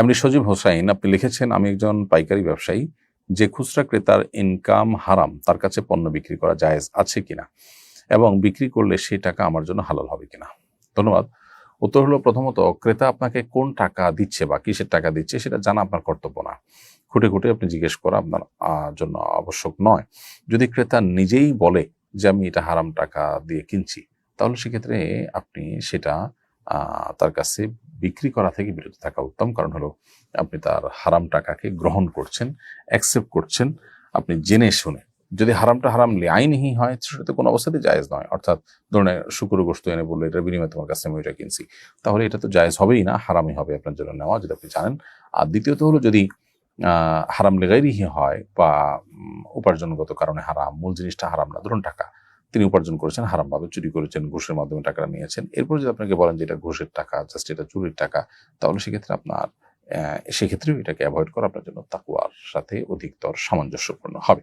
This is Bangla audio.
এমনি সজীব হোসাইন, আপনি লিখেছেন, আমি একজন পাইকারি ব্যবসায়ী, যে খুচরা ক্রেতার ইনকাম হারাম, তার কাছে পণ্য বিক্রি করা জায়েজ আছে কিনা এবং বিক্রি করলে সেই টাকা আমার জন্য হালাল হবে কিনা? ধন্যবাদ। উত্তর হলো, প্রথমত, ক্রেতা আপনাকে কোন টাকা দিচ্ছে বা কিসের টাকা দিচ্ছে সেটা জানা আপনার কর্তব্য না। খুঁটে খুঁটে আপনি জিজ্ঞেস করা আপনার জন্য আবশ্যক নয়। যদি ক্রেতা নিজেই বলে যে, আমি এটা হারাম টাকা দিয়ে কিনছি, তাহলে সেক্ষেত্রে আপনি সেটা তার কাছে বিক্রি করা থেকে বিরত থাকা উত্তম কারণ হলো আপনি তার হারাম টাকাকে গ্রহণ করছেন অ্যাকসেপ্ট করছেন। আপনি জেনে শুনে। যদি হারামটা হারাম আইনহি হয়, সেটা তো কোনো অবস্থাতেই জায়েজ নয়। অর্থাৎ ধরুন শুক্র গোস্ত এনে বলল, এটার বিনিময়ে তোমার কাছে আমি ওইটা কিনছি। তাহলে এটা তো জায়েজ হবেই না, হারামই হবে আপনার জন্য নেওয়া যদি আপনি জানেন। আর দ্বিতীয়ত হলো যদি হারাম লেগাইরিহি হয় বা উপার্জনগত কারণে হারাম, মূল জিনিসটা হারাম না, ধরুন টাকা। তিনি উপার্জন করেছেন, হারামভাবে চুরি করেছেন, ঘুষের মাধ্যমে টাকাটা নিয়েছেন। এরপর যদি আপনাকে বলেন যে এটা ঘুষের টাকা জাস্ট এটা চুরির টাকা, তাহলে সেক্ষেত্রে আপনার সেক্ষেত্রেও এটাকে অ্যাভয়েড করা আপনার জন্য তাকুয়ার সাথে অধিকতর সামঞ্জস্যপূর্ণ হবে।